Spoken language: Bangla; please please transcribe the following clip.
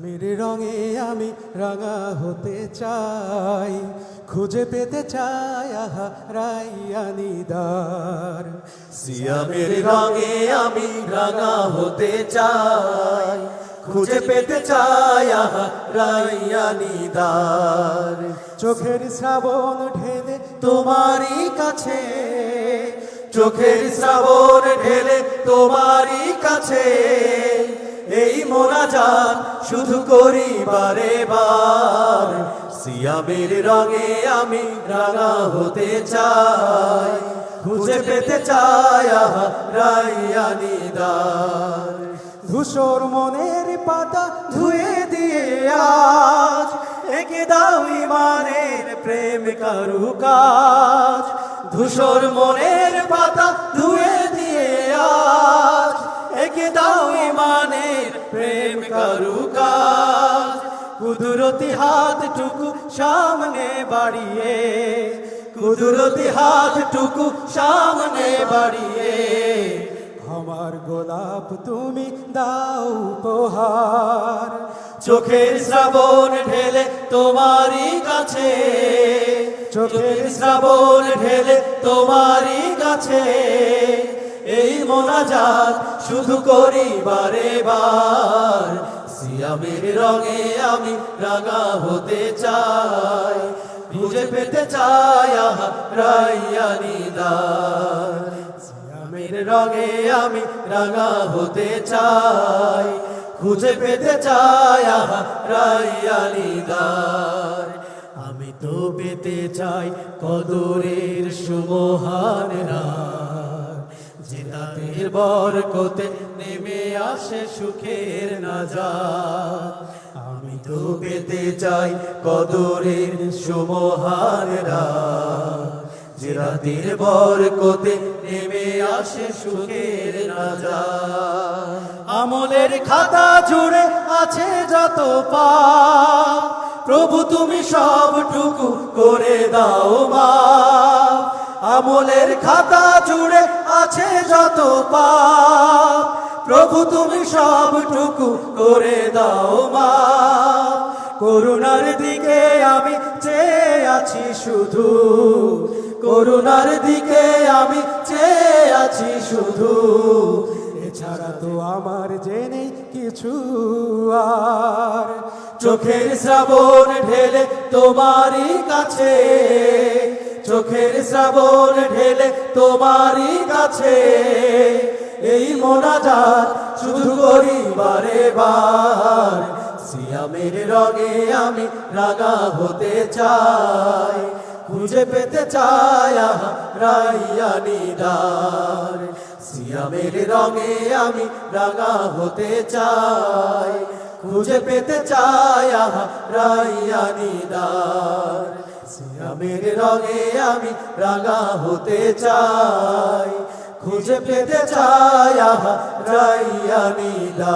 সিয়ামের রঙে আমি রাঙা হতে চাই। খুঁজে পেতে চাই আহা রাইয়ানিদার সিয়ামের রঙে আমি রাঙা হতে চাই। খুঁজে পেতে চাই আহা রাইয়ানিদার চোখের শ্রাবণ ঢেলে তোমারই কাছে। চোখের শ্রাবণ ঢেলে তোমারই কাছে। এই মোনাজাত শুধু করি বারে। বার সিয়ামের রঙে আমি রাঙা হতে চাই। খুঁজে পেতে চাই আহা রাইয়ানিদার ধূসর মনের পাতা ধুয়ে দিয়ে আজ। একে দাও ইমানের প্রেম কারু কাজ ধূসর মনের পাতা কুদরতি হাতটুকু সামনে বাড়িয়ে, কুদরতি হাতটুকু সামনে বাড়িয়ে, আমার গোলাপ তুমি দাও উপহার, চোখের শ্রাবণ ঢেলে তোমারই কাছে, চোখের শ্রাবণ ঢেলে তোমারই কাছে, এই মোনাজাত শুধু করি বারে বার সিয়ামের রঙে আমি, রাঙা হতে চাই। খুঁজে পেতে চাই আহা রাইয়ানিদার সিয়ামের রঙে আমি, রাঙা হতে চাই। খুঁজে পেতে চাই আহা রাইয়ানিদার আমি তো পেতে চাই কদরের সুমহান রাত। যে তাদের বরকতে নেমে আসে সুখের নাজাত। আমি তো পেতে চাই কদরের সুমহান রাত। যে রাতের নেমে আসে সুখের নাজাত। আমলের খাতা জুড়ে আছে যত পা প্রভু তুমি সবটুকু করে দাও মা আমলের খাতা জুড়ে আছে যত পাপ। প্রভু তুমি সবটুকু করে দাও মা। করুণার দিকে আমি চেয়ে আছি শুধু। করুণার দিকে আমি চেয়ে আছি শুধু। এছাড়া তো আমার জেনে কিছু আর। চোখের শ্রাবণ ঢেলে তোমারই কাছে। চোখের শ্রাবণ ঢেলে তোমারই কাছে। এই মোনাজাত শুধু করি বারে। বার সিয়ামের রঙে আমি রাগা হতে চাই। খুঁজে পেতে চাই আহা রাইয়ানিদার সিয়ামের রঙে আমি রাগা হতে চাই। খুঁজে পেতে চাই আহা রাইয়ানিদার সিয়ামের রঙে আমি রাগা হতে চাই। খুঁজে পেতে চাই আহা রাইয়ানিদার